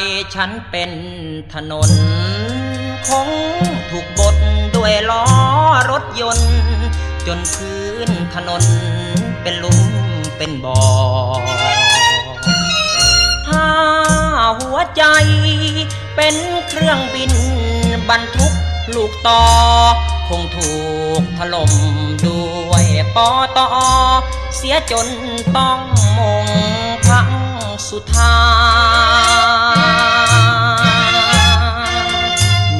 ใจฉันเป็นถนน คงถูกบดด้วยล้อรถยนต์ จนพื้นถนนเป็นลุมเป็นบ่อถ้าหัวใจเป็นเครื่องบินบรรทุกลูกต่อ คงถูกถล่มด้วยปอตอเสียจนต้องมง สุทา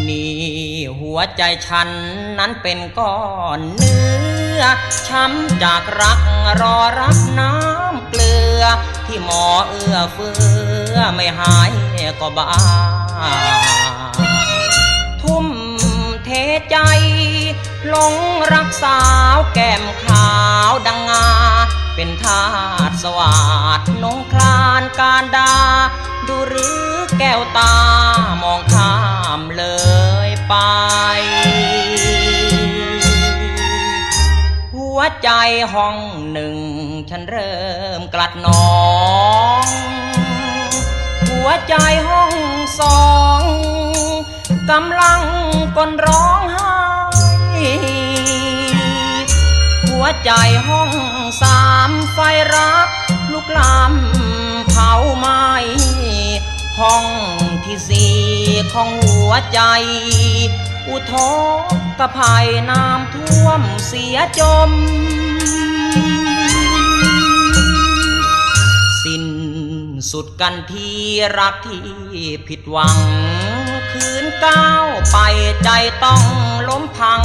นี่หัวใจฉันนั้นเป็นก้อนเนื้อ ช้ำจากรักรอรับน้ำเกลือ ที่หมอเอื้อเฟื้อไม่หายก็บ้า ทุ่มเทใจหลงรักสาวแก้มขาวดังงา เป็นทาสสวัสดนงคลานการดา ดูหรือแก้วตามองข้ามเลยไป หัวใจห้องหนึ่ง ฉันเริ่มกลัดหนอง หัวใจห้องสองกำลังกลนร้องไห้ ใจห้องสามไฟรัก ลุกลามเผาไหม้ห้องที่สี่ของหัวใจ อุทกภัยน้ำท่วมเสียจม สิ้นสุดกันที่รักที่ผิดหวัง คืนก้าวไปใจต้องล้มพัง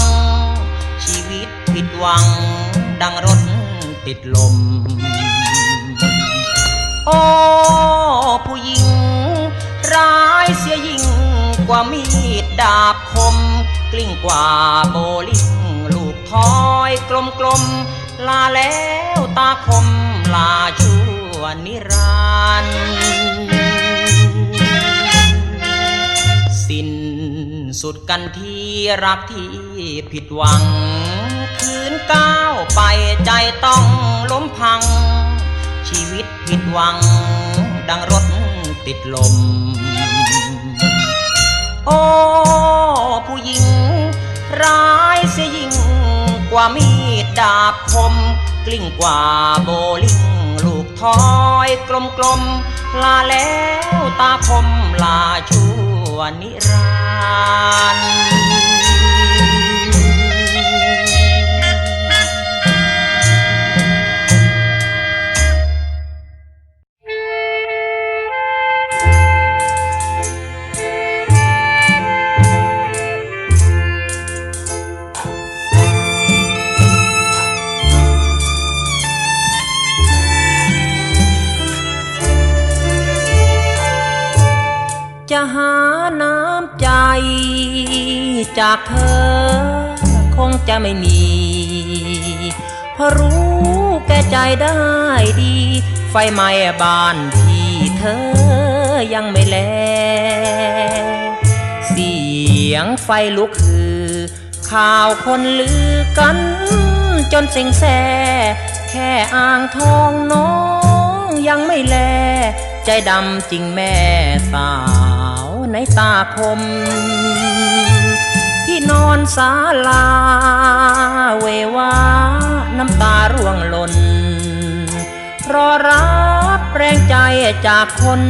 ชีวิตผิดหวัง ดังรถติดลม โอ้ผู้หญิง ร้ายเสียยิ่งกว่ามีดดาบคม กลิ้งกว่าโบลิ่งลูกทอยกลมกลมๆลาแล้วตาคมลาชั่วนิรันดร์สิ้นสุดกันที่รักที่ผิดหวัง คืนก้าวไปใจต้องล้มพัง ชีวิตผิดหวัง ดังรถติดลม โอ้ผู้หญิง ร้ายเสียยิ่งกว่ามีดดาบคม กลิ้งกว่าโบลิ่งลูกทอยกลมกลมๆลาแล้วตาคมลาชั่วนิรันดร์ จะหาน้ำใจ จากเธอคงจะไม่มี เพราะรู้แก่ใจได้ดี ไฟไหม้บ้านที่เธอยังไม่แล เสียงไฟลุกคือ ข่าวคนลือกันจนเซ็งแซ่แค่อ่างทองน้องยังไม่แล ใจดำจริงแม่สาว ในตาคม ที่นอนศาลา เววาน้ำตาร่วงหล่นรอรับแรงใจจากคน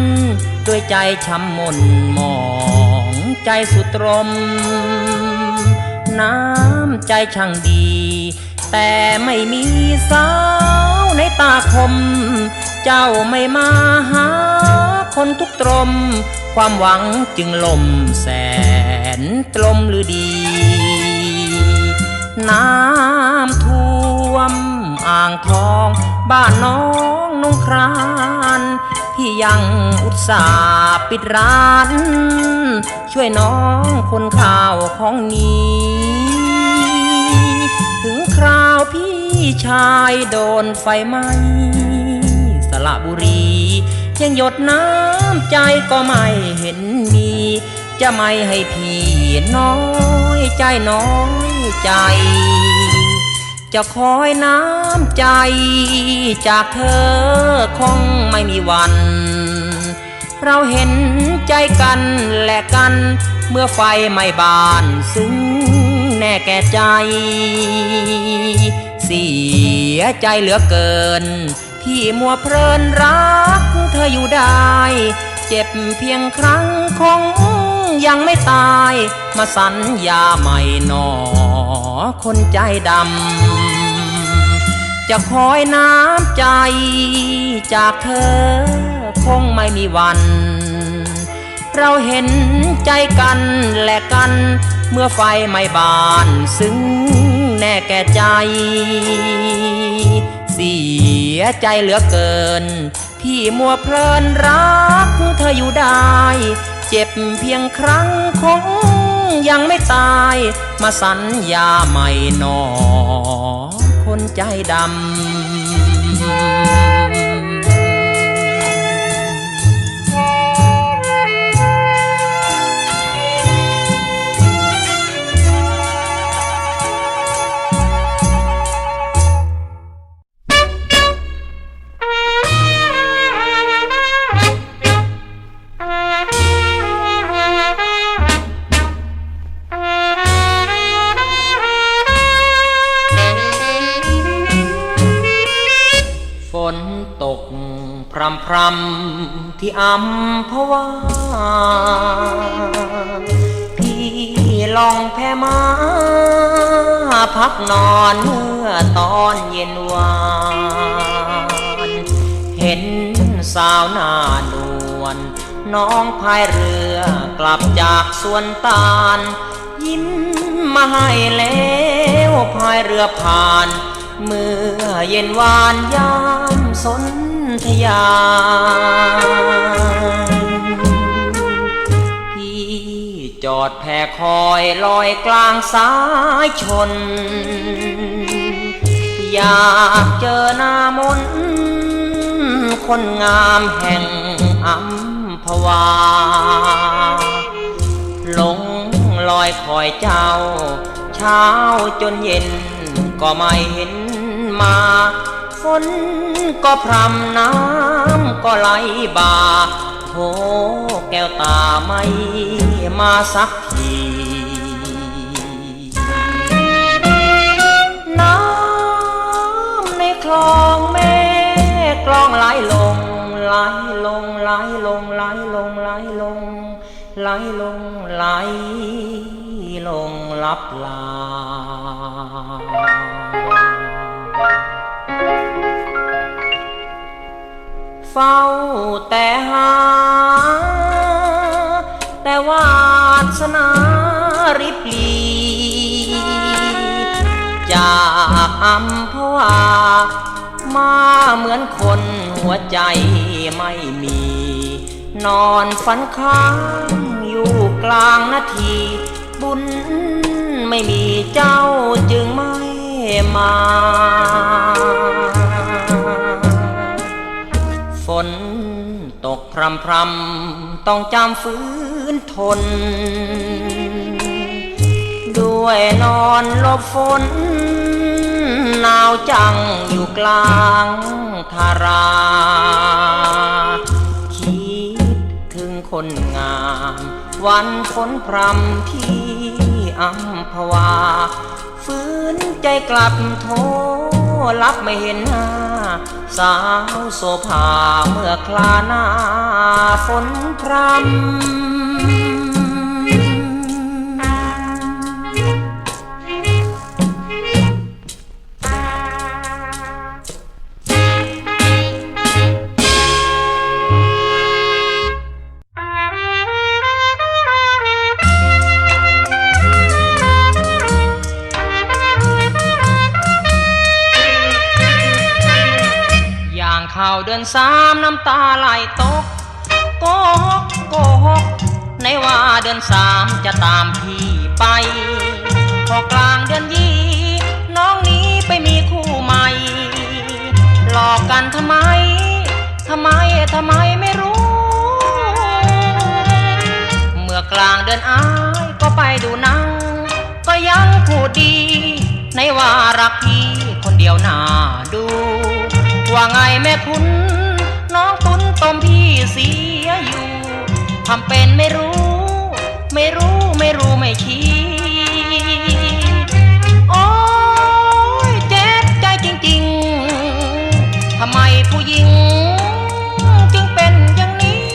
ด้วยใจช้ำมนหมองใจสุดตรม น้ำใจช่างดี แต่ไม่มีสาวในตาคม เจ้าไม่มาหา คนทุกตรม ความหวังจึงล่มแสนตรมหรือดี น้ำท่วมอ่างทอง บ้านน้องนงครานพี่ยังอุตส่าห์ปิดร้าน ช่วยน้องคนข่าวของนี้ ถึงคราวพี่ชายโดนไฟไหม้สระบุรี ยังหยดน้ำใจก็ไม่เห็นมี จะไม่ให้พี่น้อยใจน้อยใจ จะคอยน้ำใจ จากเธอคงไม่มีวัน เราเห็นใจกันและกัน เมื่อไฟไหม้บานซึ้งแน่แก่ใจ เสียใจเหลือเกิน ที่มัวเพลินรัก ธออยู่ได้ เจ็บเพียงครั้งคงยังไม่ตาย มาสัญญาใหม่หนอ คนใจดำ จะคอยน้ำใจ จากเธอคงไม่มีวัน เราเห็นใจกันและกัน เมื่อไฟไหม้บานซึ้งแน่แก่ใจ เสียใจเหลือเกิน ที่มัวเพลินรักเธออยู่ได้ เจ็บเพียงครั้งคงยังไม่ตาย มาสัญญาใหม่หนอ คนใจดำ ที่อัมพวาพี่ลองแพ้มา พักนอนเมื่อตอนเย็นวาน เห็นสาวหน้านวลน้องพายเรือกลับจากสวนตาล ยิ้มมาให้แล้วพายเรือผ่าน เมื่อเย็นวานยามสน ธยา พี่จอดแพคอยลอยกลางสายชน อยากเจอหน้ามน คนงามแห่งอัมพวาหลงลอยคอยเจ้า เช้าจนเย็นก็ไม่เห็นมา นก็พรำน้ำก็ไหลบ่าโถแก้วตาไม่มาสักทีน้ำในคลองแม่กลองไหลลงไหลลงไหลลงไหลลงไหลลงไหลลงไหลลงลับลา เฝ้าแต่หา แต่วาสนาริบลี จากอัมพวามาเหมือนคนหัวใจไม่มี นอนฝันค้างอยู่กลางนาที บุญไม่มีเจ้าจึงไม่มา ฝนตกพรำพรำต้องจำฝืนทน ด้วยนอนลบฝนหนาวจังอยู่กลางทารา คิดถึงคนงาม วันฝนพรำที่อัมพวาฟื้นใจกลับโทร รับไม่เห็นหน้า สาวโซภาเมื่อคลาหน้าฝนพรำ สามน้ำตาไหลตกโกหกโกหกในว่าเดือนสามจะตามพี่ไป พอกลางเดือนยี่น้องนี้ไปมีคู่ใหม่ หลอกกันทำไมทำไมทำไมไม่รู้ เมื่อกลางเดือนอายก็ไปดูหนัง ก็ยังพูดดี ในว่ารักพี่คนเดียวน่าดู ว่าไงแม่คุณ น้องตุนต้มพี่เสียอยู่ทำเป็นไม่รู้ ไม่รู้ไม่รู้ไม่ชี้โอ้ยเจ็บใจจริงๆทำไมผู้หญิง จึงเป็นอย่างนี้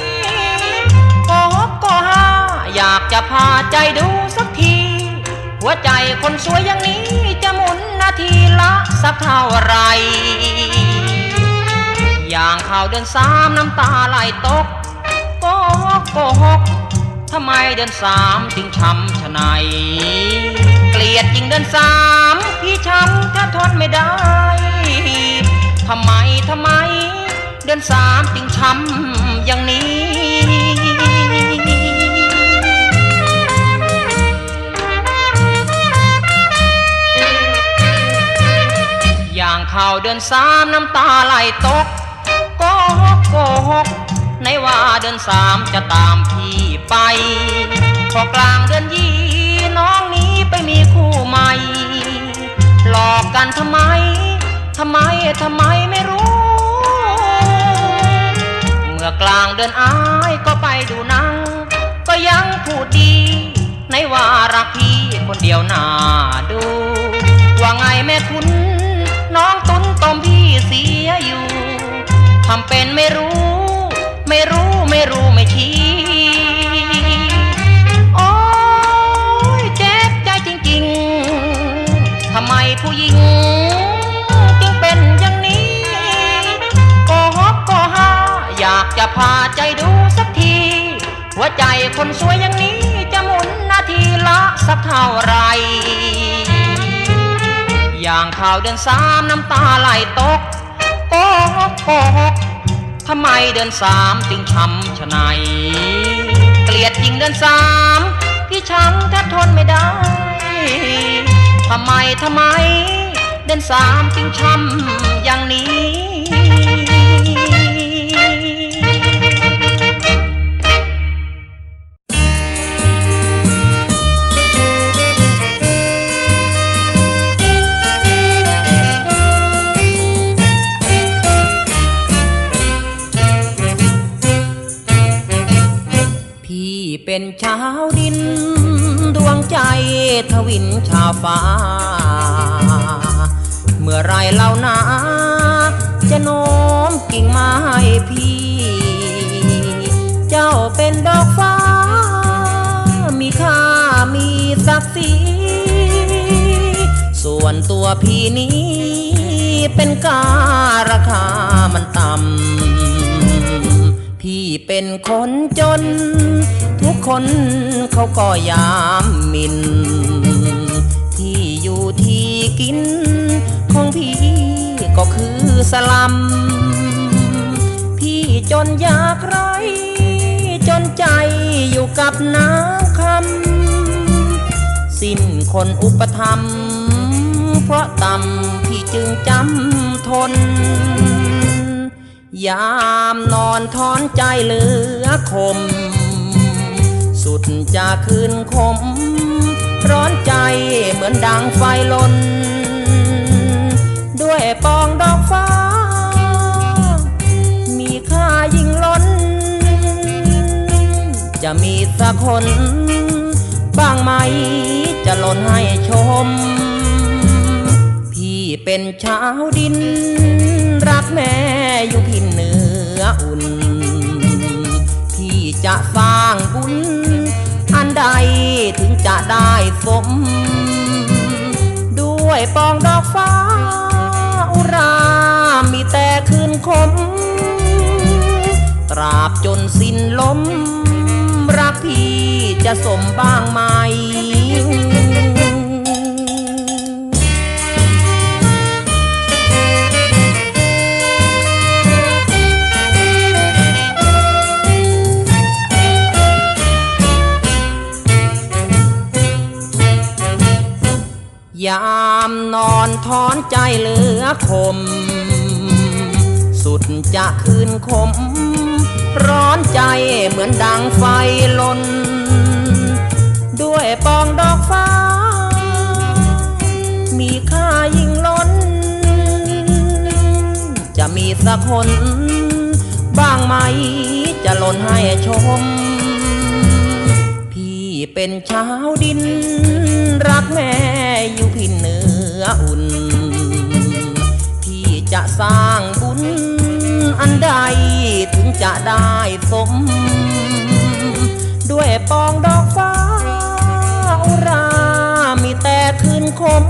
ก็ฮกก็ฮาอยากจะพาใจดูสักที หัวใจคนสวยอย่างนี้จะหมุนนาทีละสักเท่าไหร อย่างข่าวเดือนสามน้ำตาไหลตกโกหกโกหกทำไมเดือนสามจึงช้ำชะไนายเกลียดจริงเดือนสามพี่ช้ำถ้าทนไม่ได้ทำไมทำไม เดือนสามจึงช้ำอย่างนี้อย่างข่าวเดือนสามน้ำตาไหลตก กหกโกหกในว่าเดือนสามจะตามพี่ไป พอกลางเดือนยี่น้องนี้ไปมีคู่ใหม่ หลอกกันทำไม ทำไม ทำไมไม่รู้ เมื่อกลางเดือนอายก็ไปดูนัง ก็ยังพูดดี ในว่ารักพี่คนเดียวน่าดู ว่าไงแม่คุณ น้องตุนตมพี่เสียอยู่ ทำเป็นไม่รู้ ไม่รู้ไม่รู้ไม่ชี้โอ้ยเจ็บใจจริงๆทำไมผู้หญิงจึงเป็นอย่างนี้โกหกโกหาอยากจะพาใจดูสักที หัวใจคนสวยอย่างนี้จะหมุนนาทีละสักเท่าไรอย่างข่าวเดือนสามน้ำตาไหลตก โกหกโกหกทำไมเดือนสามจึงช้ำชะไนายเกลียดจริงเดือนสามพี่ช้ำแทบทนไม่ได้ทำไมทำไม เดือนสามจึงช้ำอย่างนี้ มกิ่งไม้พี่ เจ้าเป็นดอกฟ้า มีค่ามีศักดิ์ศรีส่วนตัวพี่นี้ เป็นการาคามันต่ำพี่เป็นคนจน ทุกคนเขาก็ยามมิน ที่อยู่ที่กินของพี่ ก็คือสลัม พี่จนอยากไร จนใจอยู่กับน้ำคำ สิ้นคนอุปถัมเพราะต่ำพี่จึงจำทน ยามนอนทอนใจเหลือคม สุดจะคืนคม ร้อนใจเหมือนดังไฟลนด้วย ปองดอกฟ้า มีค่ายิ่งล้น จะมีสักคน บ้างไหมจะหล่นให้ชม พี่เป็นชาวดิน รักแม่อยู่พินเหนืออุ่น พี่จะสร้างบุญ อันใดถึงจะได้สม ด้วยปองดอกฟ้า คืนคม ตราบจนสิ้นลม รักพี่จะสมบ้างไหมยามนอนทอนใจเหลือคม สุดจะคืนคม ร้อนใจเหมือนดังไฟลน ด้วยปองดอกฟ้า มีค่ายิ่งล้น จะมีสักคน บ้างไหมจะหล่นให้ชม พี่เป็นชาวดิน รักแม่อยู่พินเหนืออุ่นพี่จะสร้างบุญ อันใดถึงจะได้สม ด้วยปองดอกฟ้าอุรา มีแต่คืนคม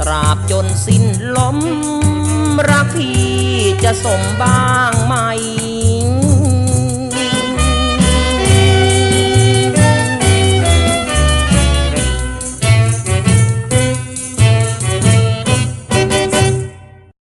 ตราบจนสิ้นลม รักพี่จะสมบ้างไหม